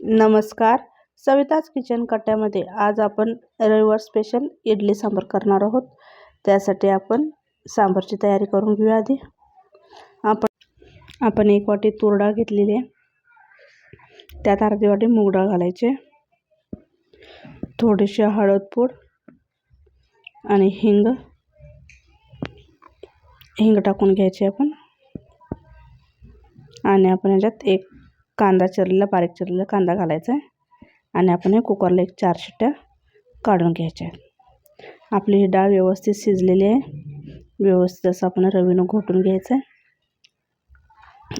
नमस्कार. सविताज किचन कट्ट्यामध्ये आज आपण रविवार स्पेशल इडली सांबार करणार आहोत. त्यासाठी आपण सांबारची तयारी करून घेऊया आधी. आपण आपण एक वाटी तूर डाळ घेतलेली आहे. त्यात अर्धी वाटी मूग डाळ घालायचे थोडीशी हळदपूड आणि हिंग हिंग टाकून घ्यायचे आपण. आणि आपण याच्यात एक कांदा चिरलेला बारीक चिरलेला कांदा घालायचा आहे. आणि आपण हे कुकरला एक चार शिट्ट्या काढून घ्यायच्या आहेत. आपली ही डाळ व्यवस्थित शिजलेली आहे. व्यवस्थित असं आपण रवीनं घोटून घ्यायचं आहे.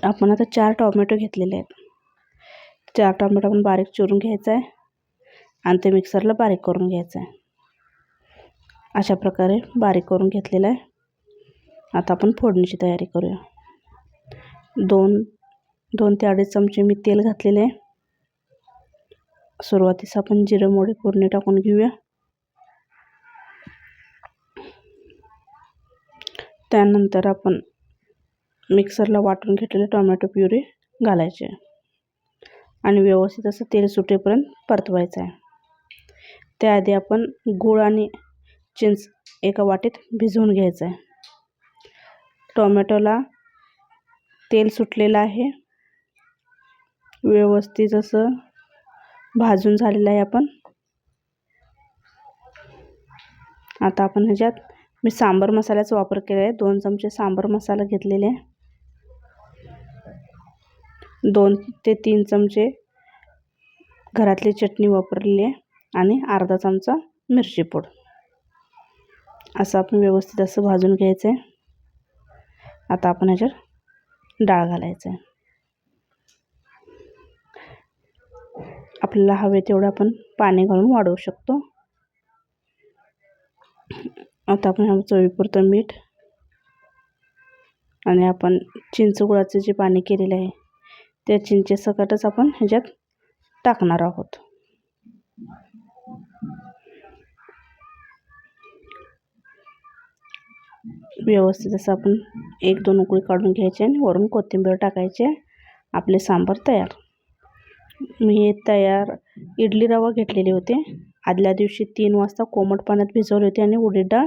आपण आता चार टॉमॅटो घेतलेले आहेत. चार टॉमॅटो आपण बारीक चिरून घ्यायचं आहे. आणि ते मिक्सरला बारीक करून घ्यायचं आहे. अशा प्रकारे बारीक करून घेतलेलं आहे. आता आपण फोडणीची तयारी करूया. दोन दोन ते अडीच चमचे मी तेल घातलेले आहे. सुरुवातीस आपण जिरं मोडे फोडणी टाकून घेऊया. त्यानंतर आपण मिक्सरला वाटून घेतलेले टोमॅटो प्युरी घालायचे. आणि व्यवस्थित असं तेल सुटेपर्यंत परतवायचं आहे. त्याआधी आपण गूळ आणि चिंच एका वाटीत भिजवून घ्यायचं आहे. टोमॅटोला तेल सुटलेलं आहे. व्यवस्थित असं भाजून झालेलं आहे आपण. आता आपण ह्याच्यात मी सांबर मसाल्याचा वापर केला आहे. दोन चमचे सांबर मसाला घेतलेले आहे. दोन ते तीन चमचे घरातली चटणी वापरलेली आहे आणि अर्धा चमचा मिरची पूड. असं आपण व्यवस्थित असं भाजून घ्यायचं आहे. आता आपण ह्याच्यात डाळ घालायचं आहे. आपल्याला हवे तेवढं आपण पाणी घालून वाढवू शकतो. आता आपण चवीपुरतं मीठ आणि आपण चिंचगुळाचं जे पाणी केलेलं आहे त्या चिंचेसकटच आपण ह्याच्यात टाकणार आहोत. व्यवस्थित असं आपण एक दोन उकळी काढून घ्यायचे आणि वरून कोथिंबीर टाकायचे. आपले सांबार तयार. मी तयार इडली रवा घेतलेले होते. आदल्या दिवशी तीन वाजता कोमट पाण्यात भिजवले होते आणि उडीद डाळ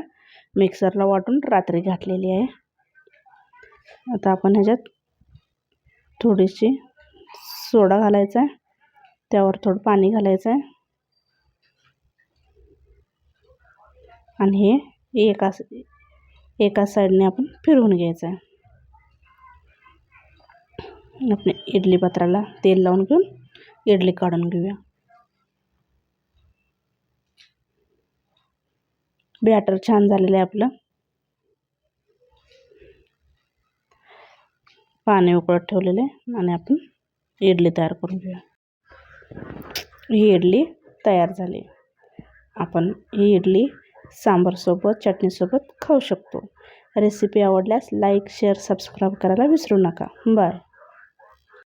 मिक्सरला वाटून रात्री घातलेली आहे. आता आपण ह्याच्यात थोडीशी सोडा घालायचा आहे. त्यावर थोडं पाणी घालायचं आहे. आणि हे एका एका साईडने आपण फिरवून घ्यायचं आहे. आपण इडली पात्राला तेल लावून घेऊन इडली काढून घेऊया. बॅटर छान झालेलं आहे आपलं. पाणी उकळत ठेवलेले आणि आपण इडली तयार करून घेऊया. ही इडली तयार झाली. आपण ही इडली सांबारसोबत चटणीसोबत खाऊ शकतो. रेसिपी आवडल्यास लाईक शेअर सबस्क्राईब करायला विसरू नका. बाय